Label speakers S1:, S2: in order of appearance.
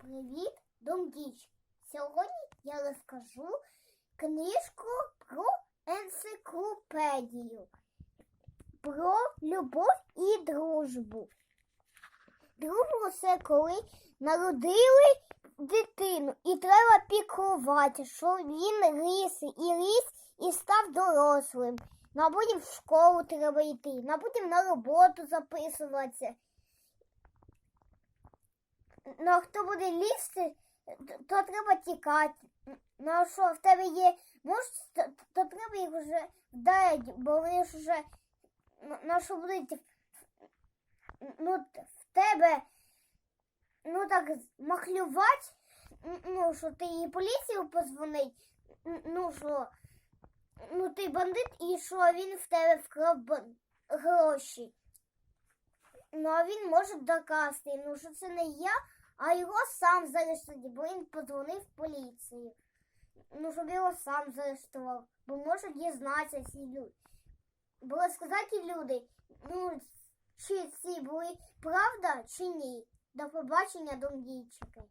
S1: Привіт, Домдіч! Сьогодні я розкажу книжку про енциклопедію, про любов і дружбу. Дружбу це коли народили дитину і треба піклувати, що він ріс і ріс і став дорослим. Ну, а потім в школу треба йти, ну, а потім на роботу записуватися. Ну, а хто буде лізти, то, треба тікати. Ну, а що в тебе є муж, то, то треба їх вже вдарити, бо вони ж вже ну, що будуть ну, в тебе ну так махлювати, ну що ти і поліцію позвонить, ну що, ну ти бандит і що він в тебе вкрав гроші. Ну, а він може доказати, ну що це не я, а його сам заарештували, бо він подзвонив поліцію. Ну, щоб його сам заарештував, бо можуть дізнатися ці люди. Бо сказати люди, ну, чи ці були правда, чи ні. До побачення, домдійчики.